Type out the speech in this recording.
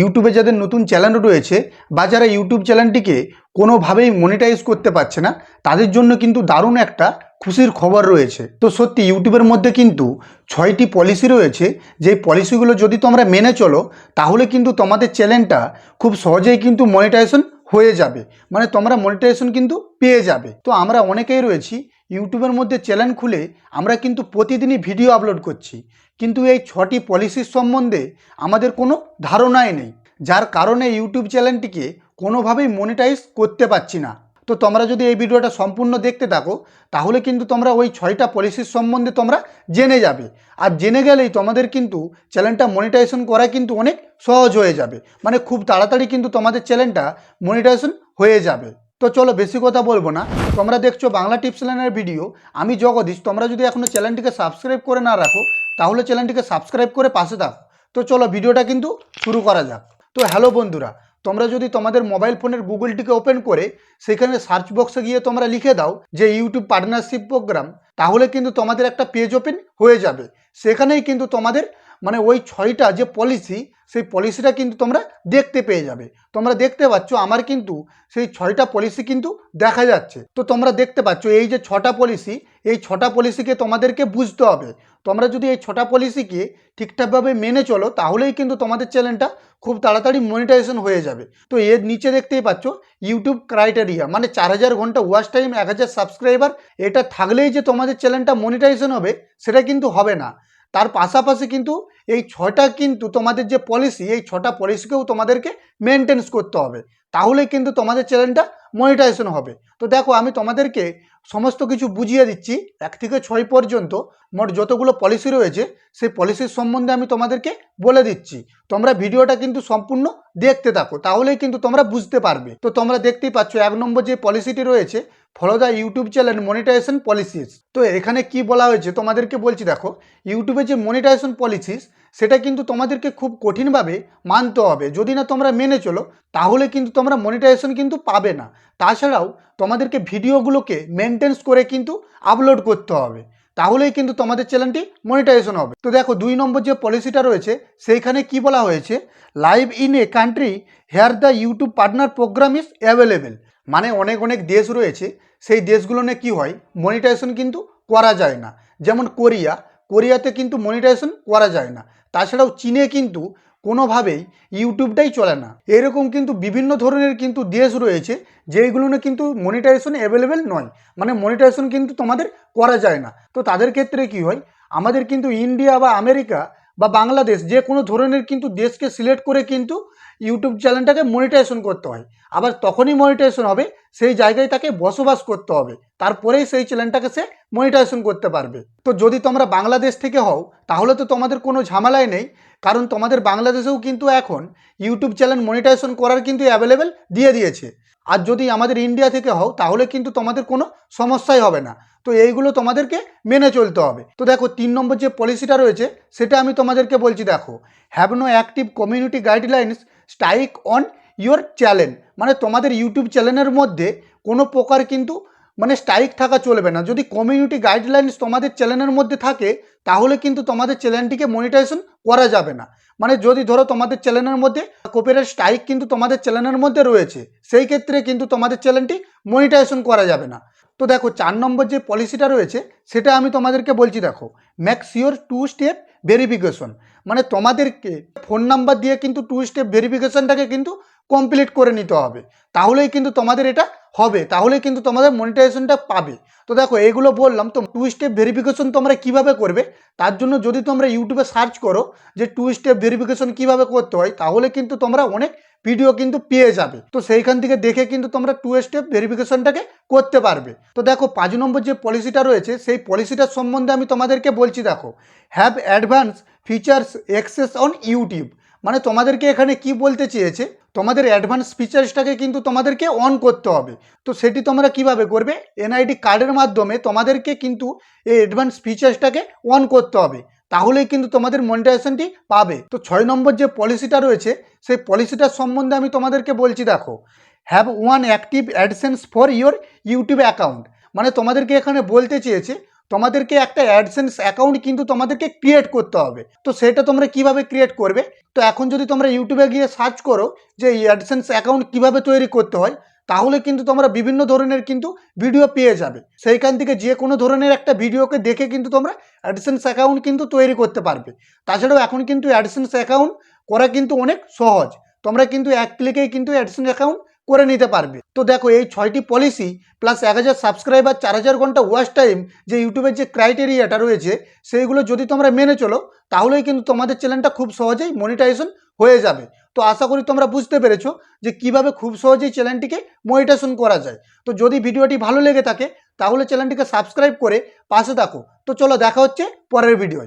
ইউটিউবে যাদের নতুন চ্যানেল রয়েছে বা যারা ইউটিউব চ্যানেলটিকে কোনোভাবেই মনিটাইজ করতে পারছে না, তাদের জন্য কিন্তু দারুণ একটা খুশির খবর রয়েছে। তো সত্যি ইউটিউবের মধ্যে কিন্তু ছয়টি পলিসি রয়েছে। যেই পলিসিগুলো যদি তোমরা মেনে চলো, তাহলে কিন্তু তোমাদের চ্যানেলটা খুব সহজেই কিন্তু মনিটাইজেশন হয়ে যাবে। মানে তোমরা মনিটাইজেশন কিন্তু পেয়ে যাবে। তো আমরা অনেকেই রয়েছি ইউটিউবের মধ্যে চ্যানেল খুলে আমরা কিন্তু প্রতিদিনই ভিডিও আপলোড করছি। কিন্তু এই ছটি পলিসির সম্বন্ধে আমাদের কোনো ধারণাই নেই। যার কারণে ইউটিউব চ্যানেলটিকে কোনোভাবেই মনিটাইজ করতে পারছি না। তো তোমরা যদি এই ভিডিওটা সম্পূর্ণ দেখতে থাকো, তাহলে কিন্তু তোমরা ওই ছয়টা পলিসির সম্বন্ধে তোমরা জেনে যাবে। আর জেনে গেলেই তোমাদের কিন্তু চ্যানেলটা মনিটাইজেশন করা কিন্তু অনেক সহজ হয়ে যাবে। মানে খুব তাড়াতাড়ি কিন্তু তোমাদের চ্যানেলটা মনিটাইজেশন হয়ে যাবে। তো চলো বেশি কথা বলব না। তোমরা দেখছ বাংলা টিপস লাইনের ভিডিও। আমি জগদীশ, তোমরা যদি এখনও চ্যানেলটিকে সাবস্ক্রাইব করে না রাখো, তাহলে চ্যানেলটিকে সাবস্ক্রাইব করে পাশে থাকো। তো চলো ভিডিওটা কিন্তু শুরু করা যাক। তো হ্যালো বন্ধুরা, তোমরা যদি তোমাদের মোবাইল ফোনের গুগলটিকে ওপেন করে সেখানে সার্চ বক্সে গিয়ে তোমরা লিখে দাও যে ইউটিউব পার্টনারশিপ প্রোগ্রাম, তাহলে কিন্তু তোমাদের একটা পেজ ওপেন হয়ে যাবে। সেখানেই কিন্তু তোমাদের মানে ওই ছয়টা যে পলিসি সেই পলিসিটা কিন্তু তোমরা দেখতে পেয়ে যাবে। তোমরা দেখতে পাচ্ছ, আমার কিন্তু সেই ছয়টা পলিসি কিন্তু দেখা যাচ্ছে। তো তোমরা দেখতে পাচ্ছ, এই যে ছটা পলিসি এই ছটা পলিসিকে তোমাদেরকে বুঝতে হবে। তোমরা যদি এই ছটা পলিসিকে ঠিকঠাকভাবে মেনে চলো, তাহলেই কিন্তু তোমাদের চ্যানেলটা খুব তাড়াতাড়ি মনিটাইজেশন হয়ে যাবে। তো এর নিচে দেখতেই পাচ্ছ ইউটিউব ক্রাইটেরিয়া মানে চার হাজার ঘণ্টা ওয়াচ টাইম এক হাজার সাবস্ক্রাইবার এটা থাকলেই যে তোমাদের চ্যানেলটা মনিটাইজেশন হবে, সেটা কিন্তু হবে না। তার পাশাপাশি কিন্তু এই ছটা কিন্তু তোমাদের যে পলিসি এই ছটা পলিসিকেও তোমাদেরকে মেনটেন্স করতে হবে। তাহলে কিন্তু তোমাদের চ্যানেলটা মনিটাইজেশন হবে। তো দেখো, আমি তোমাদেরকে সমস্ত কিছু বুঝিয়ে দিচ্ছি। এক থেকে ছয় পর্যন্ত মোট যতগুলো পলিসি রয়েছে, সেই পলিসির সম্বন্ধে আমি তোমাদেরকে বলে দিচ্ছি। তোমরা ভিডিওটা কিন্তু সম্পূর্ণ দেখতে থাকো, তাহলেই কিন্তু তোমরা বুঝতে পারবে। তো তোমরা দেখতেই পাচ্ছ, এক নম্বর যে পলিসিটি রয়েছে follow the YouTube channel monetization policies তো এখানে কি বলা হয়েছে, তোমাদেরকে বলছি দেখো, ইউটিউবে যে মনিটাইজেশন পলিসিস সেটা কিন্তু তোমাদেরকে খুব কঠিনভাবে মানতে হবে। যদি না তোমরা মেনে চলো, তাহলে কিন্তু তোমরা মনিটাইজেশন কিন্তু পাবে না। তাছাড়াও তোমাদেরকে ভিডিওগুলোকে মেনটেন্স করে কিন্তু আপলোড করতে হবে। তাহলেই কিন্তু তোমাদের চ্যানেলটি মনিটাইজেশন হবে। তো দেখো, দুই নম্বর যে পলিসিটা রয়েছে, সেইখানে কি বলা হয়েছে? Live in a country here the YouTube partner program is available মানে অনেক অনেক দেশ রয়েছে, সেই দেশগুলো নিয়ে কী হয়? মনিটাইজেশন কিন্তু করা যায় না। যেমন কোরিয়া কোরিয়াতে কিন্তু মনিটাইজেশন করা যায় না। তাছাড়াও চীনে কিন্তু কোনোভাবেই ইউটিউবটাই চলে না। এরকম কিন্তু বিভিন্ন ধরনের কিন্তু দেশ রয়েছে, যেইগুলো না কিন্তু মনিটাইজেশন অ্যাভেলেবেল নয়। মানে মনিটাইজেশন কিন্তু তোমাদের করা যায় না। তো তাদের ক্ষেত্রে কি হয়? আমাদের কিন্তু ইন্ডিয়া বা আমেরিকা বা বাংলাদেশ, যে কোনো ধরনের কিন্তু দেশকে সিলেক্ট করে কিন্তু ইউটিউব চ্যানেলটাকে মনিটাইজেশন করতে হয়। আবার তখনই মনিটাইজেশন হবে, সেই জায়গায় তাকে বসবাস করতে হবে। তারপরেই সেই চ্যানেলটাকে সে মনিটাইজেশন করতে পারবে। তো যদি তোমরা বাংলাদেশ থেকে হও, তাহলে তো তোমাদের কোনো ঝামেলাই নেই। কারণ তোমাদের বাংলাদেশেও কিন্তু এখন ইউটিউব চ্যানেল মনিটাইজেশন করার কিন্তু অ্যাভেলেবেল দিয়ে দিয়েছে। আর যদি আমাদের ইন্ডিয়া থেকে হও, তাহলে কিন্তু তোমাদের কোনো সমস্যাই হবে না। তো এইগুলো তোমাদেরকে মেনে চলতে হবে। তো দেখো, তিন নম্বর যে পলিসিটা রয়েছে, সেটা আমি তোমাদেরকে বলছি, দেখো have no active community guidelines strike on your channel মানে তোমাদের ইউটিউব চ্যানেলের মধ্যে কোনো প্রকার কিন্তু মানে স্ট্রাইক থাকা চলবে না। যদি কমিউনিটি গাইডলাইন্স তোমাদের চ্যানেলের মধ্যে থাকে, তাহলে কিন্তু তোমাদের চ্যানেলটিকে মনিটাইজেশন করা যাবে না। মানে যদি ধরো তোমাদের চ্যানেলের মধ্যে কপিরাইট স্ট্রাইক কিন্তু তোমাদের চ্যানেলের মধ্যে রয়েছে, সেই ক্ষেত্রে কিন্তু তোমাদের চ্যানেলটি মনিটাইজেশন করা যাবে না। তো দেখো, চার নম্বর যে পলিসিটা রয়েছে, সেটা আমি তোমাদেরকে বলছি দেখো Mac sure to step verification মানে তোমাদেরকে ফোন নাম্বার দিয়ে কিন্তু টু স্টেপ ভেরিফিকেশনটাকে কিন্তু কমপ্লিট করে নিতে হবে। তাহলেই কিন্তু তোমাদের এটা হবে, তাহলে কিন্তু তোমাদের মনিটাইজেশনটা পাবে। তো দেখো এগুলো বললাম, তো টু স্টেপ ভেরিফিকেশন তোমরা কীভাবে করবে? তার জন্য যদি তোমরা ইউটিউবে সার্চ করো যে টু স্টেপ ভেরিফিকেশন কীভাবে করতে হয়, তাহলে কিন্তু তোমরা অনেক ভিডিও কিন্তু পেয়ে যাবে। তো সেইখান থেকে দেখে কিন্তু তোমরা টু স্টেপ ভেরিফিকেশনটাকে করতে পারবে। তো দেখো, পাঁচ নম্বর যে পলিসিটা রয়েছে, সেই পলিসিটার সম্বন্ধে আমি তোমাদেরকে বলছি, দেখো have advance features access on YouTube মানে তোমাদেরকে এখানে কি বলতে চেয়েছে? তোমাদের অ্যাডভান্স ফিচার্সটাকে কিন্তু তোমাদেরকে অন করতে হবে। তো সেটি তোমরা কীভাবে করবে? এনআইডি কার্ডের মাধ্যমে তোমাদেরকে কিন্তু এই অ্যাডভান্স ফিচার্সটাকে অন করতে হবে। তাহলেই কিন্তু তোমাদের মনিটাইজেশনটি পাবে। তো ছয় নম্বর যে পলিসিটা রয়েছে, সেই পলিসিটার সম্বন্ধে আমি তোমাদেরকে বলছি, দেখো। Have one active AdSense for your YouTube account মানে তোমাদেরকে এখানে বলতে চেয়েছে তোমাদেরকে একটা অ্যাডসেন্স অ্যাকাউন্ট কিন্তু তোমাদেরকে ক্রিয়েট করতে হবে। তো সেটা তোমরা কীভাবে ক্রিয়েট করবে? তো এখন যদি তোমরা ইউটিউবে গিয়ে সার্চ করো যে অ্যাডসেন্স অ্যাকাউন্ট কীভাবে তৈরি করতে হয়, তাহলে কিন্তু তোমরা বিভিন্ন ধরনের কিন্তু ভিডিও পেয়ে যাবে। সেইখান থেকে যে কোনো ধরনের একটা ভিডিওকে দেখে কিন্তু তোমরা অ্যাডসেন্স অ্যাকাউন্ট কিন্তু তৈরি করতে পারবে। তাছাড়াও এখন কিন্তু অ্যাডসেন্স অ্যাকাউন্ট করা কিন্তু অনেক সহজ। তোমরা কিন্তু এক ক্লিকেই কিন্তু অ্যাডসেন্স অ্যাকাউন্ট করে নিতে পারবে। তো দেখো এই ছয়টি পলিসি প্লাস এক হাজার সাবস্ক্রাইবার চার হাজার ঘণ্টা ওয়াচ টাইম যে ইউটিউবের যে ক্রাইটেরিয়াটা রয়েছে, সেইগুলো যদি তোমরা মেনে চলো, তাহলেই কিন্তু তোমাদের চ্যানেলটা খুব সহজেই মনিটাইজেশন হয়ে যাবে। তো আশা করি তোমরা বুঝতে পেরেছ যে কীভাবে খুব সহজেই চ্যানেলটিকে মনিটাইজেশন করা যায়। তো যদি ভিডিওটি ভালো লেগে থাকে, তাহলে চ্যানেলটিকে সাবস্ক্রাইব করে পাশে থাকো। তো চলো দেখা হচ্ছে পরের ভিডিওয়